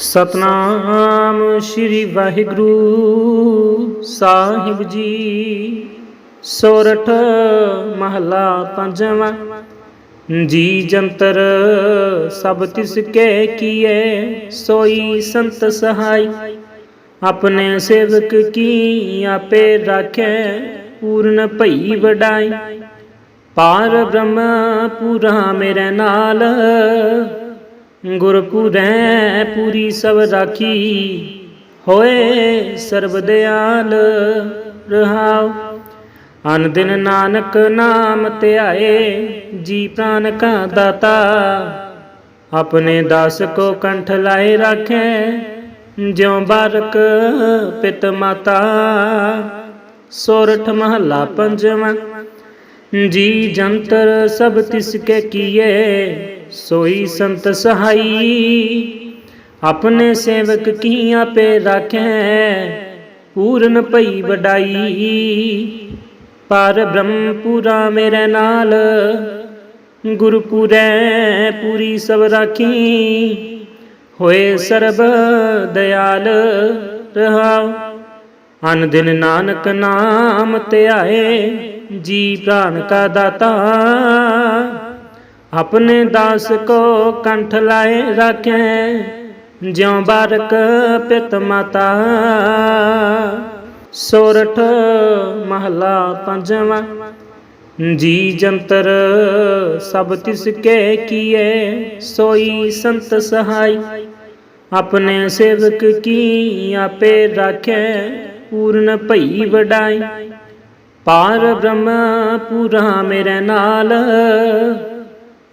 ਸਤਨਾਮ ਸ੍ਰੀ ਵਾਹਿਗੁਰੂ ਸਾਹਿਬ ਜੀ। ਸੋਰਠ ਮਹਲਾ ਪੰਜਵਾਂ। ਜੀ ਜੰਤਰ ਸਭ ਤਿਸ ਕੇ ਕੀਏ, ਸੋਈ ਸੰਤ ਸਹਾਈ। ਆਪਣੇ ਸੇਵਕ ਕੀ ਆਪੇ ਰਾਖੈ, ਪੂਰਨ ਭਈ ਵਡਾਈ। ਪਾਰ ਬ੍ਰਹਮ ਪੂਰਾ ਮੇਰੇ ਨਾਲ ਗੁਰਪੁਰੈ ਪੂਰੀ ਸਭ ਰਾਖੀ ਹੋਏ ਸਰਬ ਦਿਆਲ ਰਹਾਉ। ਅਨ ਦਿਨ ਨਾਨਕ ਨਾਮ ਧਿਆਏ, ਜੀ ਪ੍ਰਾਨ ਕਾ ਦਾਤਾ। ਆਪਣੇ ਦਾਸ ਕੋ ਕੰਠ ਲਾਏ ਰੱਖੇ, ਜਿਉ ਬਾਰਕ ਪਿਤ ਮਾਤਾ। ਸੋਰਠ ਮਹੱਲਾ ਪੰਜਵਾਂ, ਜੀ ਜੰਤਰ ਸਭ ਤਿਸ ਕੇ ਕੀਏ ਸੋਈ ਸੰਤ ਸਹਾਈ, ਆਪਣੇ ਸੇਵਕ ਕੀ ਆਪੇ ਰਾਖੈ, ਪੂਰਨ ਭਈ ਵਡਾਈ। ਪਰ ਬ੍ਰਹਮਪੁਰਾ ਮੇਰੇ ਨਾਲ ਗੁਰਪੁਰੈ ਪੂਰੀ ਸਭ ਰਾਖੀ। ਹੋਏ ਸਰਬ ਦਿਆਲ ਰਹਾਉ, ਅਨ ਦਿਨ ਨਾਨਕ ਨਾਮ ਧਿਆਏ, ਜੀ ਪ੍ਰਾਨ ਕਾ ਦਾਤਾ। ਆਪਣੇ ਦਾਸ ਕੋ ਕੰਠ ਲਾਏ ਰੱਖੇ, ਜਿਉ ਬਾਰਕ ਪਿਤ ਮਾਤਾ। ਸੋਰਠ ਮਹਲਾ ਪੰਜਵਾਂ, ਜੀ ਜੰਤਰ ਸਭ ਤਿਸ ਕੇ ਕੀਏ, ਸੋਈ ਸੰਤ ਸਹਾਈ। ਆਪਣੇ ਸੇਵਕ ਕੀ ਆਪੇ ਰਾਖੈ, ਪੂਰਨ ਭਈ ਵਡਾਈ। ਪਾਰ ਬ੍ਰਹਮ ਪੂਰਾ ਮੇਰੇ ਨਾਲ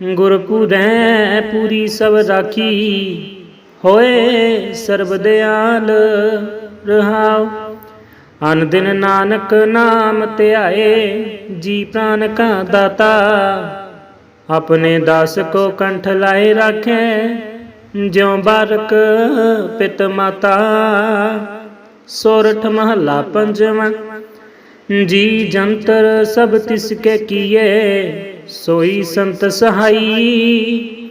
ਗੁਰਪੁਰੈ ਪੂਰੀ ਸਭ ਰਾਖੀ। ਹੋਏ ਸਰਬ ਦਿਆਲ ਰਹਾਉ। ਅਨ ਦਿਨ ਨਾਨਕ ਨਾਮ ਧਿਆਏ, ਜੀ ਪ੍ਰਾਨ ਕਾ ਦਾਤਾ। ਆਪਣੇ ਦਾਸ ਕੋ ਕੰਠ ਲਾਏ ਰੱਖੇ, ਜਿਉ ਬਾਰਕ ਪਿਤ ਮਾਤਾ। ਸੋਰਠ ਮਹੱਲਾ ਪੰਜਵਾਂ। ਜੀ ਜੰਤਰ ਸਭ ਤਿਸ ਕੇ ਕੀਏ ਸੋਈ ਸੰਤ ਸਹਾਈ,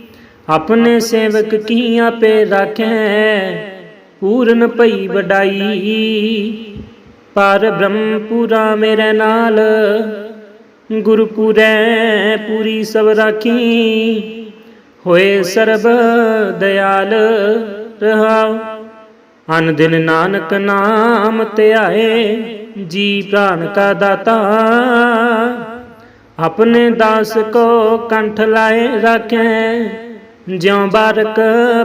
ਆਪਣੇ ਸੇਵਕ ਕੀ ਆਪੇ ਰਾਖੈ? ਪੂਰਨ ਭਈ ਵਡਾਈ, ਪਰ ਬ੍ਰਹਮਪੁਰਾ ਮੇਰੇ ਨਾਲ ਗੁਰਪੁਰੈ ਪੂਰੀ ਸਭ ਰਾਖੀ। ਹੋਏ ਸਰਬ ਦਿਆਲ ਰਹਾਉ, ਅਨ ਦਿਨ ਨਾਨਕ ਨਾਮ ਧਿਆਏ, ਜੀ ਪ੍ਰਾਨ ਕਾ ਦਾਤਾ। ਆਪਣੇ ਦਾਸ ਕੋ ਕੰਠ ਲਾਏ ਰੱਖੇ, ਜਿਉ ਬਾਰਕ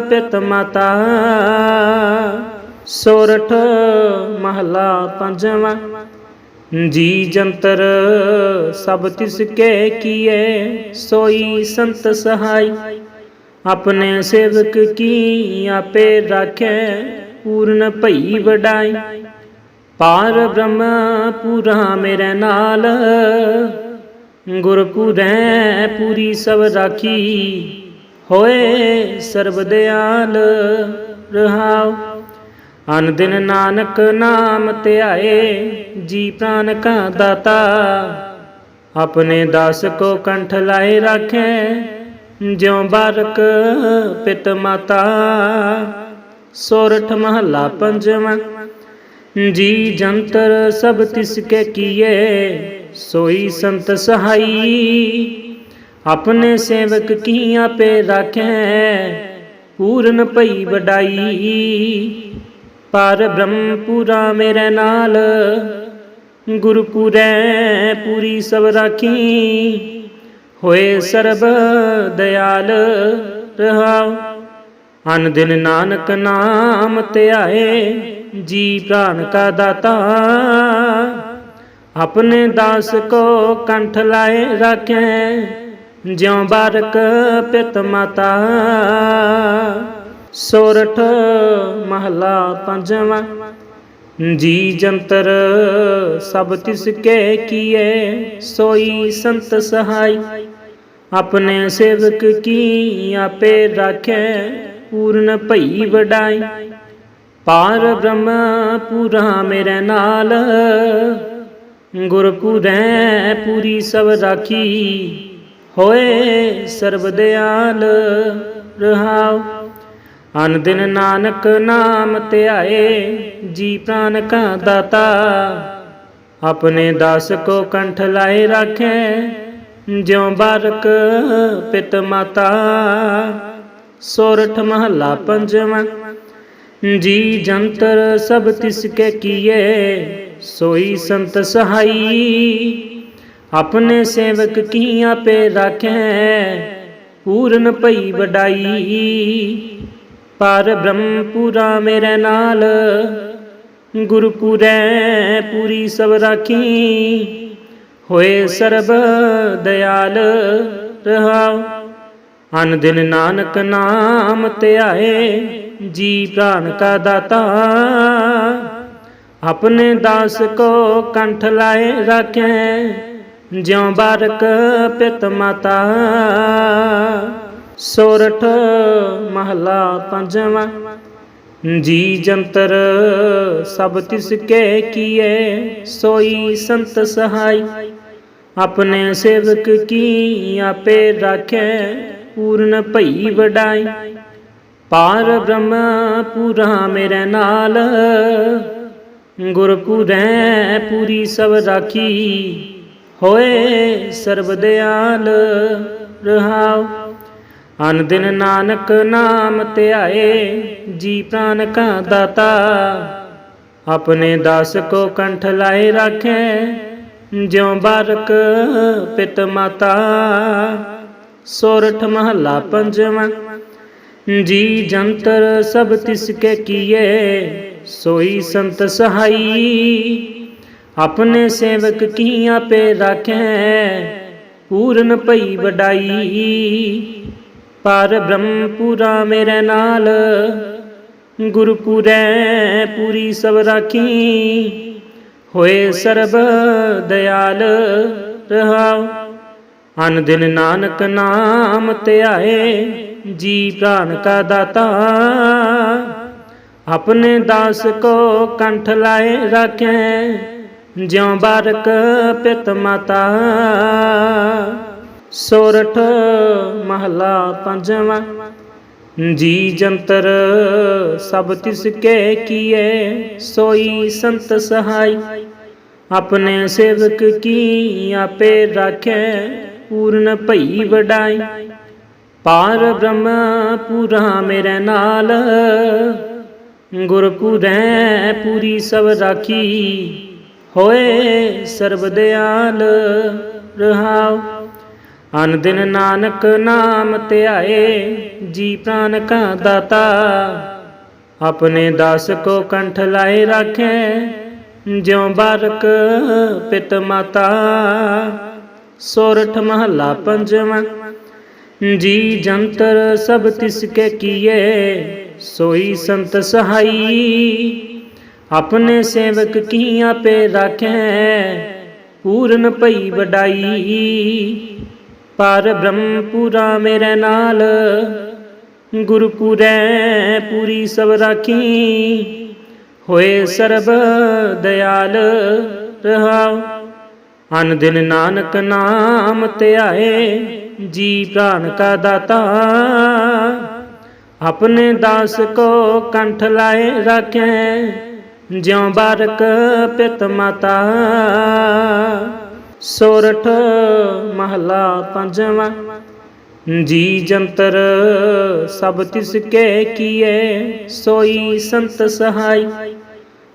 ਪਿਤ ਮਾਤਾ। ਸੋਰਠ ਮਹਲਾ ਪੰਜਵਾਂ, ਜੀ ਜੰਤਰ ਸਭ ਤਿਸ ਕੇ ਕੀਏ, ਸੋਈ ਸੰਤ ਸਹਾਈ। ਆਪਣੇ ਸੇਵਕ ਕੀ ਆਪੇ ਰਾਖੈ, ਪੂਰਨ ਭਈ ਵਡਾਈ। ਪਾਰ ਬ੍ਰਹਮ ਪੂਰਾ ਮੇਰੇ ਨਾਲ ਗੁਰਪੁਰੈ ਪੂਰੀ ਸਭ ਰਾਖੀ ਹੋਏ ਸਰਬ ਦਿਆਲ ਰਹਾਉ। ਅਨ ਦਿਨ ਨਾਨਕ ਨਾਮ ਧਿਆਏ, ਜੀ ਪ੍ਰਾਨ ਕਾ ਦਾਤਾ। ਆਪਣੇ ਦਾਸ ਕੋ ਕੰਠ ਲਾਏ ਰੱਖੇ, ਜਿਉ ਬਾਰਕ ਪਿਤ ਮਾਤਾ। ਸੋਰਠ ਮਹੱਲਾ ਪੰਜਵਾਂ, ਜੀ ਜੰਤਰ ਸਭ ਤਿਸ ਕੇ ਕੀਏ ਸੋਈ ਸੰਤ ਸਹਾਈ, ਆਪਣੇ ਸੇਵਕ ਕੀ ਆਪੇ ਰਾਖੈ? ਪੂਰਨ ਭਈ ਵਡਾਈ, ਪਰ ਬ੍ਰਹਮਪੁਰਾ ਮੇਰੇ ਨਾਲ। ਗੁਰਪੁਰੈ ਪੂਰੀ ਸਭ ਰਾਖੀ, ਹੋਏ ਸਰਬ ਦਿਆਲ ਰਹਾਉ। ਅਨ ਦਿਨ ਨਾਨਕ ਨਾਮ ਧਿਆਏ, ਜੀ ਪ੍ਰਾਨ ਕਾ ਦਾਤਾ। ਆਪਣੇ ਦਾਸ ਕੋ ਕੰਠ ਲਾਏ ਰੱਖੇ, ਜਿਉ ਬਾਰਕ ਪਿਤ ਮਾਤਾ। ਸੋਰਠ ਮਹਲਾ ਪੰਜਵਾਂ, ਜੀ ਜੰਤਰ ਸਭ ਤਿਸ ਕੇ ਕੀਏ, ਸੋਈ ਸੰਤ ਸਹਾਈ। ਆਪਣੇ ਸੇਵਕ ਕੀ ਆਪੇ ਰਾਖੈ, ਪੂਰਨ ਭਈ ਵਡਾਈ। ਪਾਰ ਬ੍ਰਹਮ ਪੂਰਾ ਮੇਰੇ ਨਾਲ ਗੁਰਪੁਰੈ ਪੂਰੀ ਸਭ ਰਾਖੀ, ਹੋਏ ਸਰਬ ਦਿਆਲ ਰਹਾਉ। ਅਨ ਦਿਨ ਨਾਨਕ ਨਾਮ ਧਿਆਏ, ਜੀ ਪ੍ਰਾਨ ਕਾ ਦਾਤਾ। ਆਪਣੇ ਦਾਸ ਕੋ ਕੰਠ ਲਾਏ ਰਾਖੇ, ਜਿਉ ਬਾਰਕ ਪਿਤ ਮਾਤਾ। ਸੋਰਠ ਮਹੱਲਾ ਪੰਜਵਾਂ, ਜੀ ਜੰਤਰ ਸਭ ਤਿਸ ਕੇ ਕੀਏ ਸੋਈ ਸੰਤ ਸਹਾਈ, ਆਪਣੇ ਸੇਵਕ ਕੀ ਆਪੇ ਰਾਖੈ, ਪੂਰਨ ਭਈ ਵਡਾਈ। ਪਰ ਬ੍ਰਹਮ ਪੂਰਾ ਮੇਰੇ ਨਾਲ ਗੁਰਪੁਰੈ ਪੂਰੀ ਸਭ ਰਾਖੀ। ਹੋਏ ਸਰਬ ਦਇਆਲ ਰਹਾਉ, ਅਨ ਦਿਨ ਨਾਨਕ ਨਾਮ ਧਿਆਏ, ਜੀ ਪ੍ਰਾਨ ਕਾ ਦਾਤਾ। ਆਪਣੇ ਦਾਸ ਕੋ ਕੰਠ ਲਾਏ ਰਾਖੈ, ਜਿਉ ਬਾਰਕ ਪਿਤ ਮਾਤਾ। ਸੋਰਠ ਮਹਲਾ ਪੰਜਵਾਂ, ਜੀ ਜੰਤਰ ਸਭ ਤਿਸ ਕੇ ਕੀਏ, ਸੋਈ ਸੰਤ ਸਹਾਈ। ਆਪਣੇ ਸੇਵਕ ਕੀ ਆਪੇ ਰਾਖੈ, ਪੂਰਨ ਭਈ ਵਡਾਈ। ਪਾਰ ਬ੍ਰਹਮ ਪੂਰਾ ਮੇਰੇ ਨਾਲ ਗੁਰਪੁਰੈ ਪੂਰੀ ਸਭ ਰਾਖੀ। ਹੋਏ ਸਰਬ ਦਿਆਲ ਰਹਾਉ। ਅਨ ਦਿਨ ਨਾਨਕ ਨਾਮ ਧਿਆਏ, ਜੀ ਪ੍ਰਾਨ ਕਾ ਦਾਤਾ। ਆਪਣੇ ਦਾਸ ਕੋ ਕੰਠ ਲਾਏ ਰਾਖੈ, ਜਿਉ ਬਾਰਕ ਪਿਤ ਮਾਤਾ। ਸੋਰਠ ਮਹੱਲਾ ਪੰਜਵਾਂ, ਜੀ ਜੰਤਰ ਸਭ ਤਿਸ ਕੇ ਕੀਏ। ਸੋਈ ਸੰਤ ਸਹਾਈ, ਆਪਣੇ ਸੇਵਕ ਕੀ ਆਪੇ ਰਾਖੈ ਪੂਰਨ ਭਈ ਵਡਾਈ। ਪਰ ਬ੍ਰਹਮਪੁਰਾ ਮੇਰੇ ਨਾਲ, ਗੁਰਪੁਰੈ ਪੂਰੀ ਸਭ ਰਾਖੀ। ਹੋਏ ਸਰਬ ਦਇਆਲ ਰਹਾਉ, ਅਨ ਦਿਨ ਨਾਨਕ ਨਾਮ ਧਿਆਏ, ਜੀ ਪ੍ਰਾਨ ਕਾ ਦਾਤਾ। ਆਪਣੇ ਦਾਸ ਕੋ ਕੰਠ ਲਾਏ ਰਾਖੈ, ਜਿਉ ਬਾਰਕ ਪਿਤ ਮਾਤਾ। ਸੋਰਠ ਮਹਲਾ ਪੰਜਵਾਂ, ਜੀ ਜੰਤਰ ਸਭ ਤਿਸ ਕੇ ਕੀਏ, ਸੋਈ ਸੰਤ ਸਹਾਈ। ਆਪਣੇ ਸੇਵਕ ਕੀ ਆਪੇ ਰਾਖੈ, ਪੂਰਨ ਭਈ ਵਡਾਈ। ਪਾਰ ਬ੍ਰਹਮ ਪੂਰਾ ਮੇਰੇ ਨਾਲ ਗੁਰਪੁਰੈ ਪੂਰੀ ਸਭ ਰਾਖੀ। ਹੋਏ ਸਰਬ ਦਿਆਲ ਰਹਾਉ। ਅਨ ਦਿਨ ਨਾਨਕ ਨਾਮ ਧਿਆਏ, ਜੀ ਪ੍ਰਾਨ ਕਾ ਦਾਤਾ। ਆਪਣੇ ਦਾਸ ਕੋ ਕੰਠ ਲਾਏ ਰਾਖੈ, ਜਿਉ ਬਾਰਕ ਪਿਤ ਮਾਤਾ। ਸੋਰਠ ਮਹੱਲਾ ਪੰਜਵਾਂ, ਜੀ ਜੰਤਰ ਸਭ ਤਿਸ ਕੇ ਕੀਏ। ਸੋਈ ਸੰਤ ਸਹਾਈ, ਆਪਣੇ ਸੇਵਕ ਕੀ ਆਪੇ ਰਾਖੈ, ਪੂਰਨ ਭਈ ਵਡਾਈ। ਪਰ ਬ੍ਰਹਮਪੁਰਾ ਮੇਰੇ ਨਾਲ ਗੁਰਪੁਰੈ ਪੂਰੀ ਸਭ ਰਾਖੀ। ਹੋਏ ਸਰਬ ਦਇਆਲ ਰਹਾਉ, ਅਨ ਦਿਨ ਨਾਨਕ ਨਾਮ ਧਿਆਏ, ਜੀ ਪ੍ਰਾਨ ਕਾ ਦਾਤਾ। ਆਪਣੇ ਦਾਸ ਕੋ ਕੰਠ ਲਾਏ ਰਾਖੈ, ਜਿਉ ਬਾਰਕ ਪਿਤ ਮਾਤਾ। ਸੋਰਠ ਮਹਲਾ ਪੰਜਵਾਂ, ਜੀ ਜੰਤਰ ਸਭ ਤਿਸ ਕੇ ਕੀਏ, ਸੋਈ ਸੰਤ ਸਹਾਈ।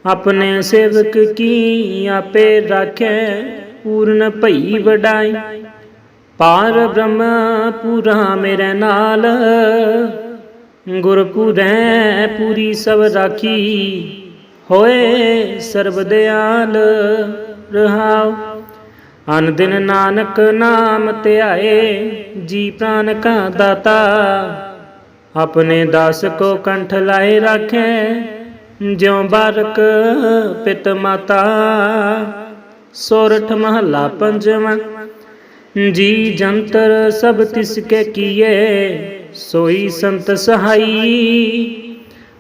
ਆਪਣੇ ਸੇਵਕ ਕੀ ਆਪੇ ਰਾਖੈ, ਪੂਰਨ ਭਈ ਵਡਾਈ। ਪਾਰ ਬ੍ਰਹਮ ਪੂਰਾ ਮੇਰੇ ਨਾਲ ਗੁਰਪੁਰੈ ਪੂਰੀ ਸਭ ਰਾਖੀ, ਹੋਏ ਸਰਬ ਦਿਆਲ ਰਹਾਉ। ਅਨ ਦਿਨ ਨਾਨਕ ਨਾਮ ਧਿਆਏ, ਜੀ ਪ੍ਰਾਨ ਕਾ ਦਾਤਾ। ਆਪਣੇ ਦਾਸ ਕੋ ਕੰਠ ਲਾਏ ਰਾਖੈ, ਜਿਉ ਬਾਰਕ ਪਿਤ ਮਾਤਾ। ਸੋਰਠ ਮਹੱਲਾ ਪੰਜਵਾਂ, ਜੀ ਜੰਤਰ ਸਭ ਤਿਸ ਕੇ ਕੀਏ ਸੋਈ ਸੰਤ ਸਹਾਈ,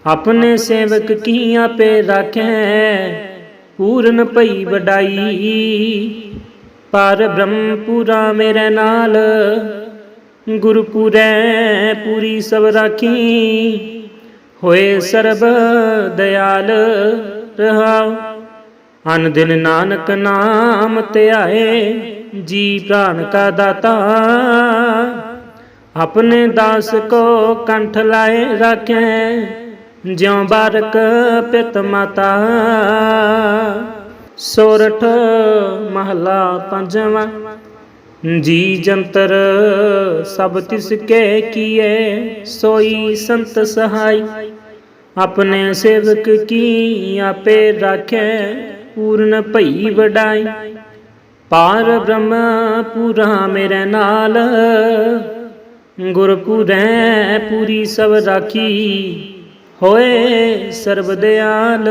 ਆਪਣੇ ਸੇਵਕ ਕੀ ਆਪੇ ਰਾਖੈ, ਪੂਰਨ ਭਈ ਵਡਾਈ। ਪਰ ਬ੍ਰਹਮਪੁਰਾ ਮੇਰੇ ਨਾਲ ਗੁਰਪੁਰੈ ਪੂਰੀ ਸਭ ਰਾਖੀ। ਹੋਏ ਸਰਬ ਦਿਆਲ ਰਹਾਉ, ਅਨ ਦਿਨ ਨਾਨਕ ਨਾਮ ਧਿਆਏ, ਜੀ ਪ੍ਰਾਨ ਕਾ ਦਾਤਾ। ਆਪਣੇ ਦਾਸ ਕੋ ਕੰਠ ਲਾਏ ਰੱਖੇ, ਜਿਉ ਬਾਰਕ ਪਿਤ ਮਾਤਾ। ਸੋਰਠ ਮਹਲਾ ਪੰਜਵਾਂ, ਜੀ ਜੰਤਰ ਸਭ ਤਿਸ ਕੇ ਕੀਏ, ਸੋਈ ਸੰਤ ਸਹਾਈ। ਆਪਣੇ ਸੇਵਕ ਕੀ ਆਪੇ ਰਾਖੈ, ਪੂਰਨ ਭਈ ਵਡਾਈ। ਪਾਰ ਬ੍ਰਹਮ ਪੂਰਾ ਮੇਰੇ ਨਾਲ ਗੁਰਪੁਰੈ ਪੂਰੀ ਸਭ ਰਾਖੀ, ਹੋਏ ਸਰਬ ਦਿਆਲ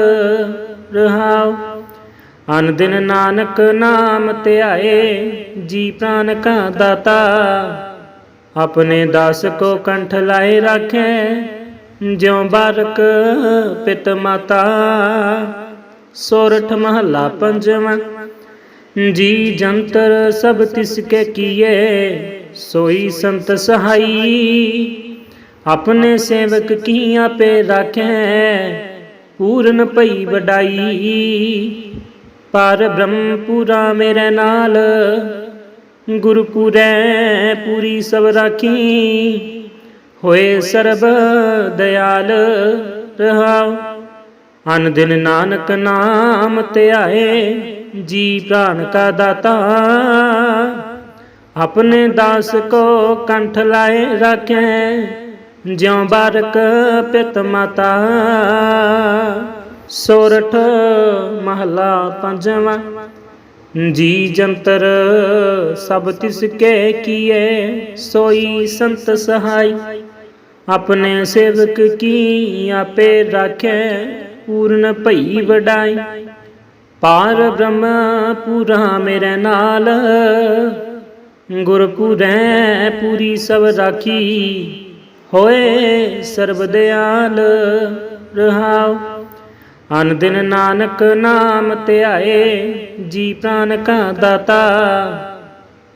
ਰਹਾਉ। ਅਨ ਦਿਨ ਨਾਨਕ ਨਾਮ ਧਿਆਏ, ਜੀ ਪ੍ਰਾਨ ਕਾ ਦਾਤਾ। ਆਪਣੇ ਦਾਸ ਕੋ ਕੰਠ ਲਾਏ ਰੱਖੇ, ਜਿਉ ਬਾਰਕ ਪਿਤ ਮਾਤਾ। ਸੋਰਠ ਮਹੱਲਾ ਪੰਜਵਾਂ, ਜੀ ਜੰਤਰ ਸਭ ਤਿਸ ਕੇ ਕੀਏ ਸੋਈ ਸੰਤ ਸਹਾਈ, ਆਪਣੇ ਸੇਵਕ ਕੀ ਆਪੇ ਰਾਖੈ, ਪੂਰਨ ਭਈ ਵਡਾਈ। ਪਰ ਬ੍ਰਹਮ ਪੂਰਾ ਮੇਰੇ ਨਾਲ ਗੁਰਪੁਰੈ ਪੂਰੀ ਸਭ ਰਾਖੀ। ਹੋਏ ਸਰਬ ਦਿਆਲ ਰਹਾਉ, ਅਨ ਦਿਨ ਨਾਨਕ ਨਾਮ ਧਿਆਏ, ਜੀ ਪ੍ਰਾਨ ਕਾ ਦਾਤਾ। ਆਪਣੇ ਦਾਸ ਕੋ ਕੰਠ ਲਾਏ ਰੱਖੇ, ਜਿਉ ਬਾਰਕ ਪਿਤ ਮਾਤਾ। ਸੋਰਠ ਮਹਲਾ ਪੰਜਵਾਂ, ਜੀ ਜੰਤਰ ਸਭ ਤਿਸ ਕੇ ਕੀਏ, ਸੋਈ ਸੰਤ ਸਹਾਈ। ਆਪਣੇ ਸੇਵਕ ਕੀ ਆਪੇ ਰਾਖੈ, ਪੂਰਨ ਭਈ ਵਡਾਈ। ਪਾਰ ਬ੍ਰਹਮ ਪੂਰਾ ਮੇਰੇ ਨਾਲ ਗੁਰਪੁਰੈ ਪੂਰੀ ਸਭ ਰਾਖੀ, ਹੋਏ ਸਰਬ ਦਿਆਲ ਰਹਾਉ। ਅਨ ਦਿਨ ਨਾਨਕ ਨਾਮ ਧਿਆਏ, ਜੀ ਪ੍ਰਾਨ ਕਾ ਦਾਤਾ।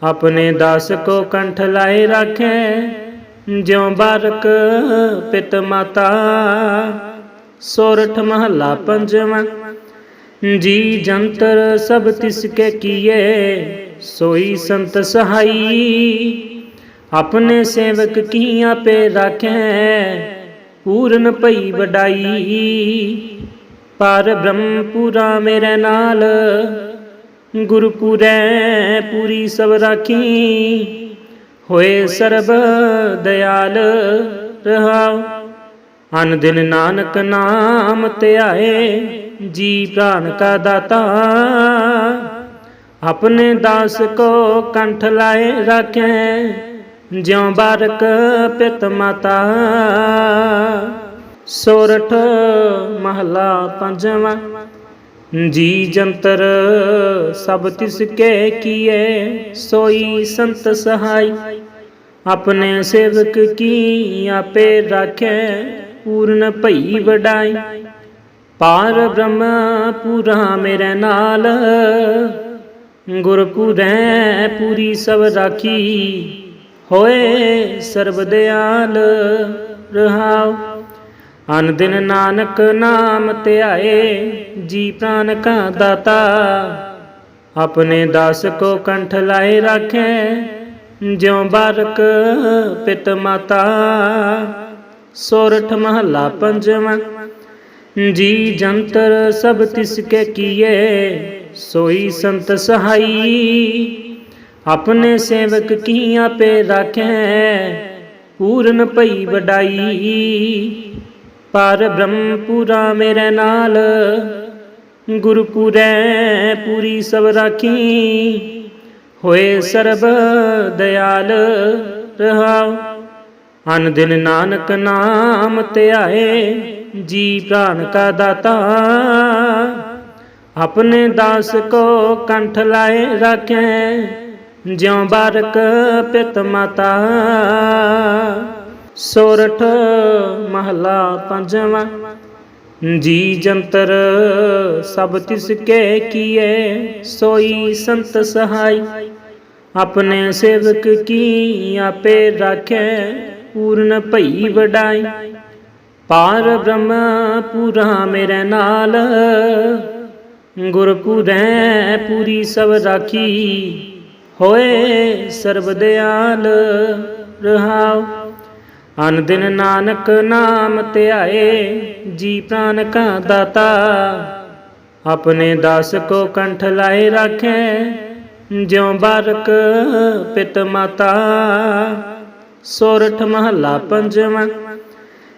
ਆਪਣੇ ਦਾਸ ਕੋ ਕੰਠ ਲਾਏ ਰੱਖੇ, ਜਿਉ ਬਾਰਕ ਪਿਤ ਮਾਤਾ। ਸੋਰਠ ਮਹੱਲਾ ਪੰਜਵਾਂ, ਜੀ ਜੰਤਰ ਸਭ ਤਿਸ ਕੇ ਕੀਏ ਸੋਈ ਸੰਤ ਸਹਾਈ, ਆਪਣੇ ਸੇਵਕ ਕੀ ਆਪੇ ਰਾਖੈ? ਪੂਰਨ ਭਈ ਵਡਾਈ, ਪਰ ਬ੍ਰਹਮਪੁਰਾ ਮੇਰੇ ਨਾਲ, ਗੁਰਪੁਰੈ ਪੂਰੀ ਸਭ ਰਾਖੀ। ਹੋਏ ਸਰਬ ਦਿਆਲ ਰਹਾਉ, ਅਨ ਦਿਨ ਨਾਨਕ ਨਾਮ ਧਿਆਏ, ਜੀ ਪ੍ਰਾਨ ਕਾ ਦਾਤਾ। ਆਪਣੇ ਦਾਸ ਕੋ ਕੰਠ ਲਾਏ ਰੱਖੇ, ਜਿਉ ਬਾਰਕ ਪਿਤ ਮਾਤਾ। ਸੋਰਠ ਮਹਲਾ ਪੰਜਵਾਂ, ਜੀ ਜੰਤਰ ਸਭ ਤਿਸ ਕੇ ਕੀਏ, ਸੋਈ ਸੰਤ ਸਹਾਈ। ਆਪਣੇ ਸੇਵਕ ਕੀ ਆਪੇ ਰਾਖੈ, ਪੂਰਨ ਭਈ ਵਡਾਈ। ਪਾਰ ਬ੍ਰਹਮ ਪੂਰਾ ਮੇਰੇ ਨਾਲ ਗੁਰਪੁਰੈ ਪੂਰੀ ਸਭ ਰਾਖੀ। ਹੋਏ ਸਰਬ ਦਿਆਲ ਰਹਾਉ। ਅਨ ਦਿਨ ਨਾਨਕ ਨਾਮ ਧਿਆਏ, ਜੀ ਪ੍ਰਾਨ ਕਾ ਦਾਤਾ। ਆਪਣੇ ਦਾਸ ਕੋ ਕੰਠ ਲਾਏ ਰੱਖੇ, ਜਿਉ ਬਾਰਕ ਪਿਤ ਮਾਤਾ। ਸੋਰਠ ਮਹੱਲਾ ਪੰਜਵਾਂ। ਜੀ ਜੰਤਰ ਸਭ ਤਿਸ ਕੇ ਕੀਏ ਸੋਈ ਸੰਤ ਸਹਾਈ। ਆਪਣੇ ਸੇਵਕ ਕੀ ਆਪੇ ਰਾਖੈ, ਪੂਰਨ ਭਈ ਵਡਾਈ। ਪਰ ਬ੍ਰਹਮ ਪੂਰਾ ਮੇਰੇ ਨਾਲ, ਗੁਰਪੁਰੈ ਪੂਰੀ ਸਭ ਰਾਖੀ। ਹੋਏ ਸਰਬ ਦਿਆਲ ਰਹਾਉ ਅਨ ਦਿਨ ਨਾਨਕ ਨਾਮ ਧਿਆਏ। ਜੀ ਪ੍ਰਾਨ ਕਾ ਦਾਤਾ। ਆਪਣੇ ਦਾਸ ਕੋ ਕੰਠ ਲਾਏ ਰੱਖੇ। ਜਿਉ ਬਾਰਕ ਪਿਤ ਮਾਤਾ। ਸੋਰਠ ਮਹਲਾ ਪੰਜਵਾਂ। ਜੀ ਜੰਤਰ ਸਭ ਤਿਸ ਕੇ ਕੀਏ, ਸੋਈ ਸੰਤ ਸਹਾਈ। ਆਪਣੇ ਸੇਵਕ ਕੀ ਆਪੇ ਰਾਖੈ, ਪੂਰਨ ਭਈ ਵਡਾਈ। ਪਾਰ ਬ੍ਰਹਮ ਪੂਰਾ ਮੇਰੇ ਨਾਲ। ਗੁਰਪੁਰੈ ਪੂਰੀ ਸਭ ਰਾਖੀ, ਹੋਏ ਸਰਬ ਦਿਆਲ ਰਹਾਉ। ਅਨ ਦਿਨ ਨਾਨਕ ਨਾਮ ਧਿਆਏ ਜੀ ਪ੍ਰਾਨ ਕਾ ਦਾਤਾ। ਆਪਣੇ ਦਾਸ ਕੋ ਕੰਠ ਲਾਏ ਰਾਖੇ, ਜਿਉ ਬਾਰਕ ਪਿਤ ਮਾਤਾ। ਸੋਰਠ ਮਹੱਲਾ ਪੰਜਵਾਂ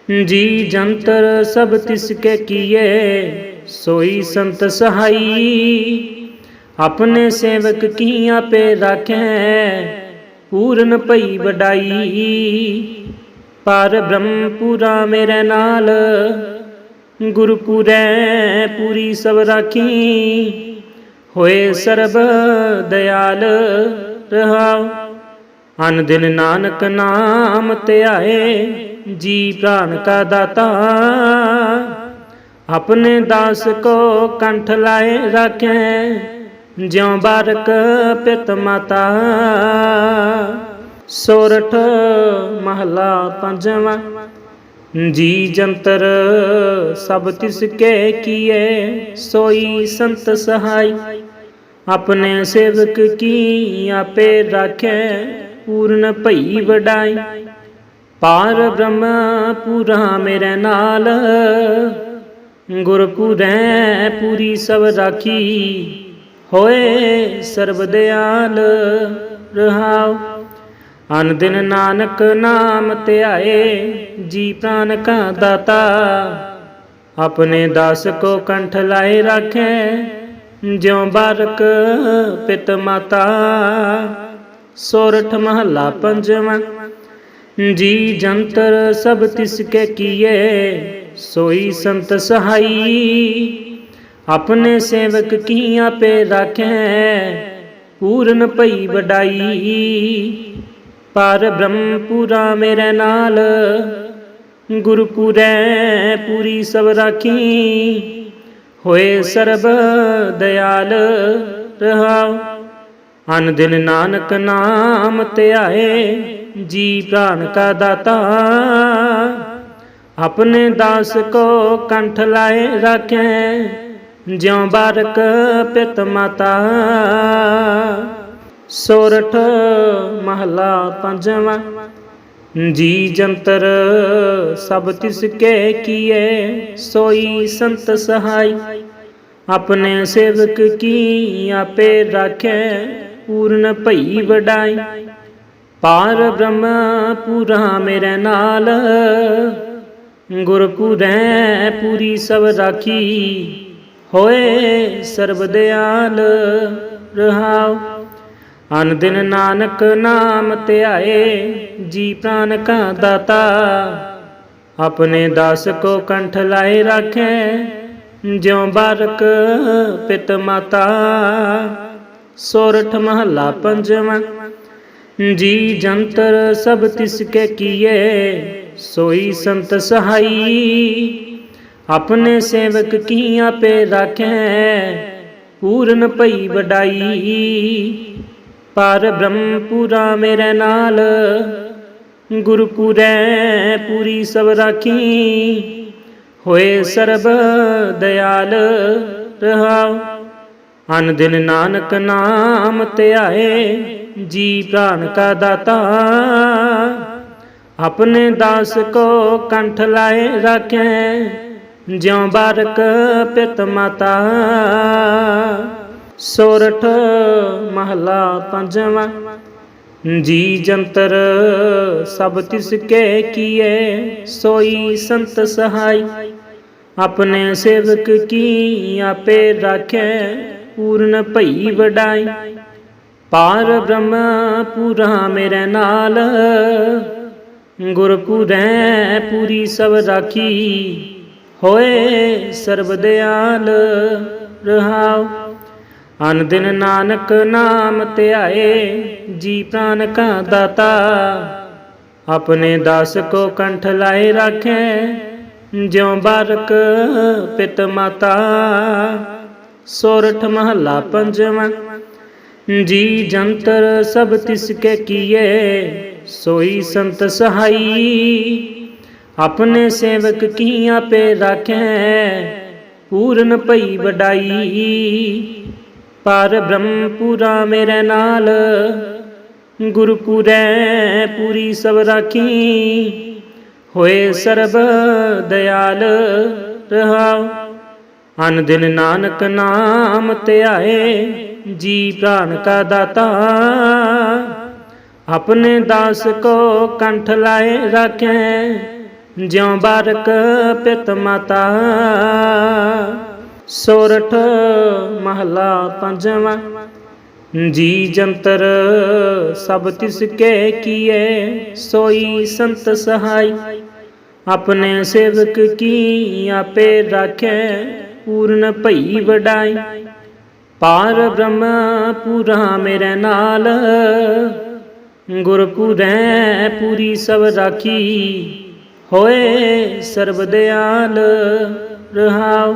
ਜੀ ਜੰਤਰ ਸਭ ਤਿਸ ਕੇ ਕੀਏ ਸੋਈ ਸੰਤ ਸਹਾਈ। ਆਪਣੇ ਸੇਵਕ ਕੀ ਆਪੇ ਰਾਖੈ, ਪੂਰਨ ਭਈ ਵਡਾਈ। ਪਰ ਬ੍ਰਹਮ ਪੂਰਾ ਮੇਰੇ ਨਾਲ, ਗੁਰਪੁਰੈ ਪੂਰੀ ਸਭ ਰਾਖੀ। ਹੋਏ ਸਰਬ ਦਿਆਲ ਰਹਾਉ, ਅਨ ਦਿਨ ਨਾਨਕ ਨਾਮ ਧਿਆਏ ਜੀ ਪ੍ਰਾਨ ਕਾ ਦਾਤਾ ਆਪਣੇ ਦਾਸ ਕੋ ਕੰਠ ਲਾਏ ਰਾਖੈ, ਜਿਉ ਬਾਰਕ ਪਿਤ ਮਾਤਾ। ਸੋਰਠ ਮਹਲਾ ਪੰਜਵਾਂ, ਜੀ ਜੰਤਰ ਸਭ ਤਿਸ ਕੇ ਕੀਏ, ਸੋਈ ਸੰਤ ਸਹਾਈ। ਆਪਣੇ ਸੇਵਕ ਕੀ ਆਪੇ ਰਾਖੈ, ਪੂਰਨ ਭਈ ਵਡਾਈ। ਪਾਰ ਬ੍ਰਹਮ ਪੂਰਾ ਮੇਰੇ ਨਾਲ। ਗੁਰਪੁਰੈ ਪੂਰੀ ਸਭ ਰਾਖੀ, ਹੋਏ ਸਰਬ ਦਿਆਲ ਰਹਾਉ। ਅਨ ਦਿਨ ਨਾਨਕ ਨਾਮ ਧਿਆਏ ਜੀ ਪ੍ਰਾਨ ਕਾ ਦਾਤਾ। ਆਪਣੇ ਦਾਸ ਕੋ ਕੰਠ ਲਾਏ ਰਾਖੈ, ਜਿਉ ਬਾਰਕ ਪਿਤ ਮਾਤਾ। ਸੋਰਠ ਮਹੱਲਾ ਪੰਜਵਾਂ। ਜੀ ਜੰਤਰ ਸਭ ਤਿਸ ਕੇ ਕੀਏ, ਸੋਈ ਸੰਤ ਸਹਾਈ। ਆਪਣੇ ਸੇਵਕ ਕੀ ਪੇ ਰਾਖੈ, ਪੂਰਨ ਭਈ ਵਡਾਈ। ਪਰ ਬ੍ਰਹਮ ਪੂਰਾ ਮੇਰੇ ਨਾਲ, ਗੁਰਪੁਰੈ ਪੂਰੀ ਸਭ ਰਾਖੀ। ਹੋਏ ਸਰਬ ਦਿਆਲ ਰਹਾਉ ਅਨ ਦਿਨ ਨਾਨਕ ਨਾਮ ਧਿਆਏ ਜੀ ਪ੍ਰਾਨ ਕਾ ਦਾਤਾ ਆਪਣੇ ਦਾਸ ਕੋ ਕੰਠ ਲਾਏ ਰਾਖੈ, ਜਿਉ ਬਾਰਕ ਪਿਤ ਮਾਤਾ। ਸੋਰਠ ਮਹਲਾ ਪੰਜਵਾਂ, ਜੀ ਜੰਤਰ ਸਭ ਤਿਸ ਕੇ ਕੀਏ, ਸੋਈ ਸੰਤ ਸਹਾਈ। ਆਪਣੇ ਸੇਵਕ ਕੀ ਆਪੇ ਰਾਖੈ, ਪੂਰਨ ਭਈ ਵਡਾਈ। ਪਾਰ ਬ੍ਰਹਮ ਪੂਰਾ ਮੇਰੇ ਨਾਲ। ਗੁਰਪੁਰੈ ਪੂਰੀ ਸਭ ਰਾਖੀ, ਹੋਏ ਸਰਬ ਦਿਆਲ ਰਹਾਉ। ਅਨ ਦਿਨ ਨਾਨਕ ਨਾਮ ਧਿਆਏ ਜੀ ਪ੍ਰਾਨ ਕਾ ਦਾਤਾ। ਆਪਣੇ ਦਾਸ ਕੋ ਕੰਠ ਲਾਏ ਰਾਖੈ, ਜਿਉ ਬਾਰਕ ਪਿਤ ਮਾਤਾ। ਸੋਰਠ ਮਹੱਲਾ ਪੰਜਵਾਂ। ਜੀ ਜੰਤਰ ਸਭ ਤਿਸ ਕੇ ਕੀਏ ਸੋਈ ਸੰਤ ਸਹਾਈ। ਆਪਣੇ ਸੇਵਕ ਕੀ ਪੇ ਰਾਖੈ, ਪੂਰਨ ਭਈ ਵਡਾਈ। ਪਰ ਬ੍ਰਹਮ ਪੂਰਾ ਮੇਰੇ ਨਾਲ, ਗੁਰਪੁਰੈ ਪੂਰੀ ਸਭ ਰਾਖੀ। ਹੋਏ ਸਰਬ ਦਿਆਲ ਰਹਾਉ ਅਨ ਦਿਨ ਨਾਨਕ ਨਾਮ ਧਿਆਏ ਜੀ ਪ੍ਰਾਨ ਕਾ ਦਾਤਾ। ਆਪਣੇ ਦਾਸ ਕੋ ਕੰਠ ਲਾਏ ਰਾਖੈ, ਜਿਉ ਬਾਰਕ ਪਿਤ ਮਾਤਾ। ਸੋਰਠ ਮਹਲਾ ਪੰਜਵਾਂ, ਜੀ ਜੰਤਰ ਸਭ ਤਿਸ ਕੇ ਕੀਏ, ਸੋਈ ਸੰਤ ਸਹਾਈ। ਆਪਣੇ ਸੇਵਕ ਕੀ ਆਪੇ ਰਾਖੈ, ਪੂਰਨ ਭਈ ਵਡਾਈ। ਪਾਰ ਬ੍ਰਹਮ ਪੂਰਾ ਮੇਰੇ ਨਾਲ। ਗੁਰਪੁਰੈ ਪੂਰੀ ਸਭ ਰਾਖੀ, ਹੋਏ ਸਰਬ ਦਿਆਲ ਰਹਾਉ। ਅਨ ਦਿਨ ਨਾਨਕ ਨਾਮ ਧਿਆਏ ਜੀ ਪ੍ਰਾਨ ਕਾ ਦਾਤਾ। ਆਪਣੇ ਦਾਸ ਕੋ ਕੰਠ ਲਾਏ ਰਾਖੈ, ਜਿਉ ਬਾਰਕ ਪਿਤ ਮਾਤਾ। ਸੋਰਠ ਮਹੱਲਾ ਪੰਜਵਾਂ। ਜੀ ਜੰਤਰ ਸਭ ਤਿਸ ਕੇ ਕੀਏ ਸੋਈ ਸੰਤ ਸਹਾਈ। ਆਪਣੇ ਸੇਵਕ ਕੀ ਪੇ ਰਾਖੈ, ਪੂਰਨ ਭਈ ਵਡਾਈ। ਪਰ ਬ੍ਰਹਮ ਪੂਰਾ ਮੇਰੇ ਨਾਲ, ਗੁਰਪੁਰੈ ਪੂਰੀ ਸਭ ਰਾਖੀ। ਹੋਏ ਸਰਬ ਦਇਆਲ ਰਹਾਉ, ਅਨ ਦਿਨ ਨਾਨਕ ਨਾਮ ਧਿਆਏ ਜੀ ਪ੍ਰਾਨ ਕਾ ਦਾਤਾ। ਆਪਣੇ ਦਾਸ ਕੋ ਕੰਠ ਲਾਏ ਰਾਖੈ। ਜਿਉ ਬਾਰਕ ਪਿਤ ਮਾਤਾ। ਸੋਰਠ ਮਹਲਾ ਪੰਜਵਾਂ। ਜੀ ਜੰਤਰ ਸਭ ਤਿਸ ਕੇ ਕੀਏ, ਸੋਈ ਸੰਤ ਸਹਾਈ। ਆਪਣੇ ਸੇਵਕ ਕੀ ਆਪੇ ਰਾਖੈ, ਪੂਰਨ ਭਈ ਵਡਾਈ। ਪਾਰ ਬ੍ਰਹਮ ਪੂਰਾ ਮੇਰੇ ਨਾਲ। ਗੁਰਪੁਰੈ ਪੂਰੀ ਸਭ ਰਾਖੀ, ਹੋਏ ਸਰਬ ਦਿਆਲ ਰਹਾਉ।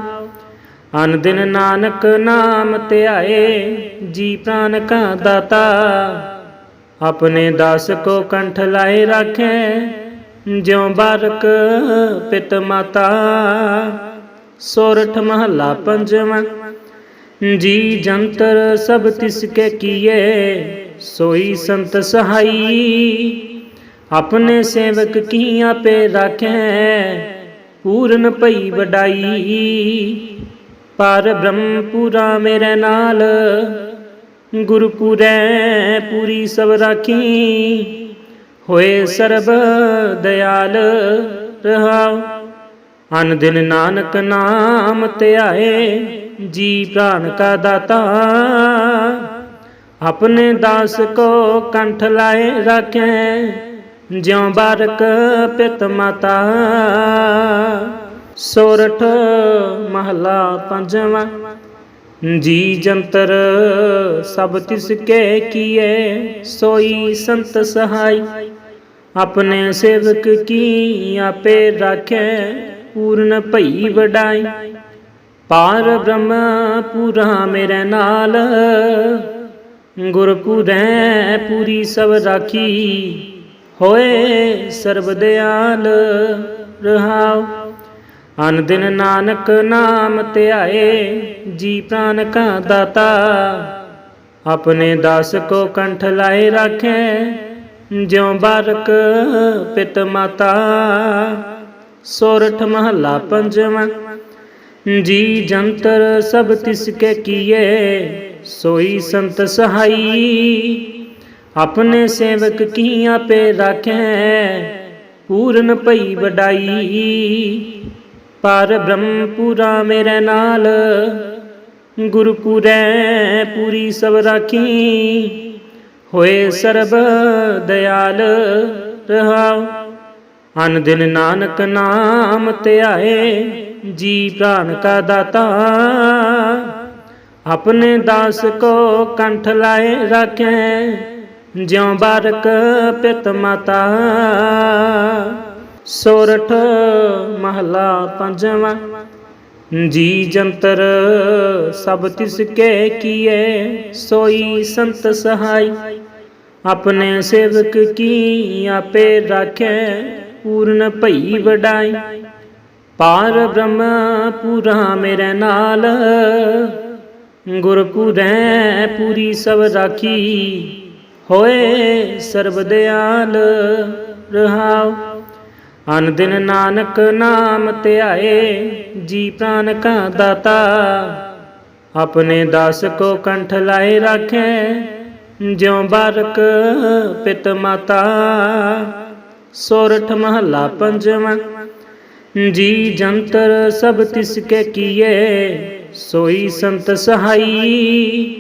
ਅਨ ਦਿਨ ਨਾਨਕ ਨਾਮ ਧਿਆਏ ਜੀ ਪ੍ਰਾਨ ਕਾ ਦਾਤਾ। ਆਪਣੇ ਦਾਸ ਕੋ ਕੰਠ ਲਾਏ ਰਾਖੈ, ਜਿਉ ਬਾਰਕ ਪਿਤ ਮਾਤਾ। ਸੋਰਠ ਮਹੱਲਾ ਪੰਜਵਾਂ। ਜੀ ਜੰਤਰ ਸਭ ਤਿਸ ਕੇ ਕੀਏ ਸੋਈ ਸੰਤ ਸਹਾਈ। ਆਪਣੇ ਸੇਵਕ ਕੀ ਆਪੇ ਰਾਖੈ, ਪੂਰਨ ਭਈ ਵਡਾਈ। ਪਰ ਬ੍ਰਹਮ ਪੂਰਾ ਮੇਰੇ ਨਾਲ, ਗੁਰਪੁਰੈ ਪੂਰੀ ਸਭ ਰਾਖੀ। ਹੋਏ ਸਰਬ ਦਇਆਲ ਰਹਾਉ ਅਨ ਦਿਨ ਨਾਨਕ ਨਾਮ ਧਿਆਏ ਜੀ ਪ੍ਰਾਨ ਕਾ ਦਾਤਾ ਆਪਣੇ ਦਾਸ ਕੋ ਕੰਠ ਲਾਏ ਰੱਖੇ, ਜਿਉ ਬਾਰਕ ਪਿਤ ਮਾਤਾ। ਸੋਰਠ ਮਹਲਾ ਪੰਜਵਾਂ, ਜੀ ਜੰਤਰ ਸਭ ਤਿਸ ਕੇ ਕੀਏ, ਸੋਈ ਸੰਤ ਸਹਾਈ। ਆਪਣੇ ਸੇਵਕ ਕੀ ਆਪੇ ਰਾਖੈ, ਪੂਰਨ ਭਈ ਵਡਾਈ। ਪਾਰ ਬ੍ਰਹਮ ਪੂਰਾ ਮੇਰੇ ਨਾਲ। ਗੁਰਪੁਰੈ ਪੂਰੀ ਸਭ ਰਾਖੀ। ਹੋਏ ਸਰਬ ਦਿਆਲ ਰਹਾਉ। ਅਨ ਦਿਨ ਨਾਨਕ ਨਾਮ ਧਿਆਏ, ਜੀ ਪ੍ਰਾਨ ਕਾ ਦਾਤਾ। ਆਪਣੇ ਦਾਸ ਕੋ ਕੰਠ ਲਾਏ ਰਾਖੈ, ਜਿਉ ਬਾਰਕ ਪਿਤ ਮਾਤਾ। ਸੋਰਠ ਮਹੱਲਾ ਪੰਜਵਾਂ। ਜੀ ਜੰਤਰ ਸਭ ਤਿਸ ਕੇ ਕੀਏ ਸੋਈ ਸੰਤ ਸਹਾਈ। ਆਪਣੇ ਸੇਵਕ ਕੀ ਆਪੇ ਰਾਖੈ, ਪੂਰਨ ਭਈ ਵਡਾਈ। ਪਰ ਬ੍ਰਹਮ ਪੂਰਾ ਮੇਰੇ ਨਾਲ ਗੁਰਪੁਰੈ ਪੂਰੀ ਸਭ ਰਾਖੀ। ਹੋਏ ਸਰਬ ਦਇਆਲ ਰਹਾਉ, ਅਨ ਦਿਨ ਨਾਨਕ ਨਾਮ ਧਿਆਏ। ਜੀ ਪ੍ਰਾਨ ਕਾ ਦਾਤਾ ਆਪਣੇ ਦਾਸ ਕੋ ਕੰਠ ਲਾਏ ਰਾਖੈ, ਜਿਉ ਬਾਰਕ ਪਿਤ ਮਾਤਾ। ਸੋਰਠ ਮਹਲਾ ਪੰਜਵਾਂ, ਜੀ ਜੰਤਰ ਸਭ ਤਿਸ ਕੇ ਕੀਏ, ਸੋਈ ਸੰਤ ਸਹਾਈ। ਆਪਣੇ ਸੇਵਕ ਕੀ ਆਪੇ ਰਾਖੈ, ਪੂਰਨ ਭਈ ਵਡਾਈ। ਪਾਰ ਬ੍ਰਹਮ ਪੂਰਾ ਮੇਰੇ ਨਾਲ। ਗੁਰਪੁਰੈ ਪੂਰੀ ਸਭ ਰਾਖੀ, ਹੋਏ ਸਰਬ ਦਿਆਲ ਰਹਾਉ। ਅਨ ਦਿਨ ਨਾਨਕ ਨਾਮ ਧਿਆਏ, ਜੀ ਪ੍ਰਾਨ ਕਾ ਦਾਤਾ। ਆਪਣੇ ਦਾਸ ਕੋ ਕੰਠ ਲਾਏ ਰਾਖੈ, ਜਿਉ ਬਾਰਕ ਪਿਤ ਮਾਤਾ। ਸੋਰਠ ਮਹੱਲਾ ਪੰਜਵਾਂ ਜੀ ਜੰਤਰ ਸਭ ਤਿਸ ਕੇ ਕੀਏ ਸੋਈ ਸੰਤ ਸਹਾਈ।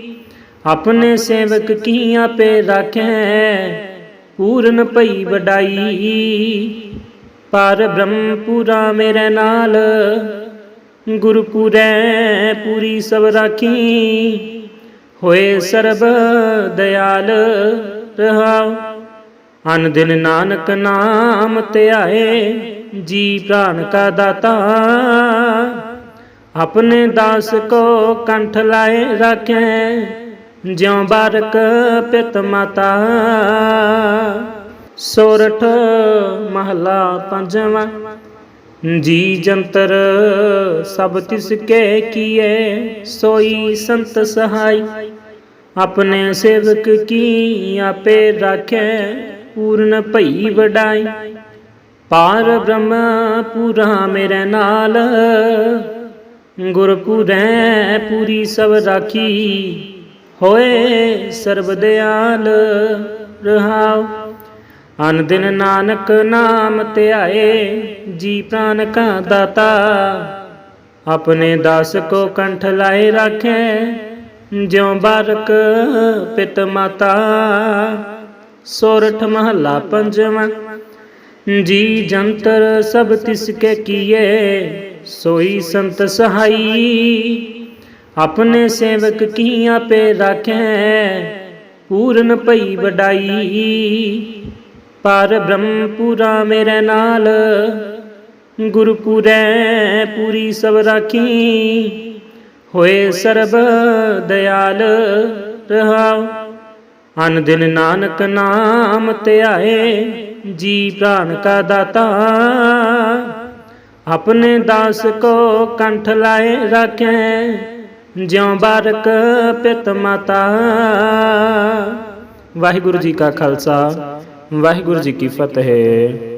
ਆਪਣੇ ਸੇਵਕ ਕੀ ਪੇ ਰਾਖੈ, ਪੂਰਨ ਭਈ ਵਡਾਈ। ਪਰ ਬ੍ਰਹਮਪੁਰਾ ਮੇਰੇ ਨਾਲ ਗੁਰਪੁਰੈ ਪੂਰੀ ਸਭ ਰਾਖੀ। ਹੋਏ ਸਰਬ ਦਇਆਲ ਰਹਾਉ ਅਨ ਦਿਨ ਨਾਨਕ ਨਾਮ ਧਿਆਏ। ਜੀ ਪ੍ਰਾਨ ਕਾ ਦਾਤਾ। ਆਪਣੇ ਦਾਸ ਕੋ ਕੰਠ ਲਾਏ ਰਾਖੈ। ਜਿਉ ਬਾਰਕ ਪਿਤ ਮਾਤਾ। ਸੋਰਠ ਮਹਲਾ ਪੰਜਵਾਂ। ਜੀ ਜੰਤਰ ਸਭ ਤਿਸ ਕੇ ਕੀਏ, ਸੋਈ ਸੰਤ ਸਹਾਈ। ਆਪਣੇ ਸੇਵਕ ਕੀ ਆਪੇ ਰਾਖੈ, ਪੂਰਨ ਭਈ ਵਡਾਈ। ਪਾਰ ਬ੍ਰਹਮ ਪੂਰਾ ਮੇਰੇ ਨਾਲ। ਗੁਰਪੁਰੈ ਪੂਰੀ ਸਭ ਰਾਖੀ। ਹੋਏ ਸਰਬ ਦਿਆਲ ਰਹਾਉ। ਅਨ ਦਿਨ ਨਾਨਕ ਨਾਮ ਧਿਆਏ, ਜੀ ਪ੍ਰਾਨ ਕਾ ਦਾਤਾ। ਆਪਣੇ ਦਾਸ ਕੋ ਕੰਠ ਲਾਏ ਰਾਖੈ, ਜਿਉ ਬਾਰਕ ਪਿਤ ਮਾਤਾ। ਸੋਰਠ ਮਹੱਲਾ ਪੰਜਵਾਂ। ਜੀ ਜੰਤਰ ਸਭ ਤਿਸ ਕੇ ਕੀਏ ਸੋਈ ਸੰਤ ਸਹਾਈ। ਆਪਣੇ ਸੇਵਕ ਕੀ ਆਪੇ ਰਾਖੈ, ਪੂਰਨ ਭਈ ਵਡਾਈ। ਪਰ ਬ੍ਰਹਮ ਪੂਰਾ ਮੇਰੇ ਨਾਲ ਗੁਰਪੁਰੈ ਪੂਰੀ ਸਭ ਰਾਖੀ। ਹੋਏ ਸਰਬ ਦਿਆਲ ਰਹਾਉ, ਅਨ ਦਿਨ ਨਾਨਕ ਨਾਮ ਧਿਆਏ। ਜੀ ਪ੍ਰਾਨ ਕਾ ਦਾਤਾ ਆਪਣੇ ਦਾਸ ਕੋ ਕੰਠ ਲਾਏ ਰੱਖੈ, ਜਿਉ ਬਾਰਕ ਪਿਤ ਮਾਤਾ। ਵਾਹਿਗੁਰੂ ਜੀ ਕਾ ਖਾਲਸਾ, ਵਾਹਿਗੁਰੂ ਜੀ ਕੀ ਫਤਿਹ।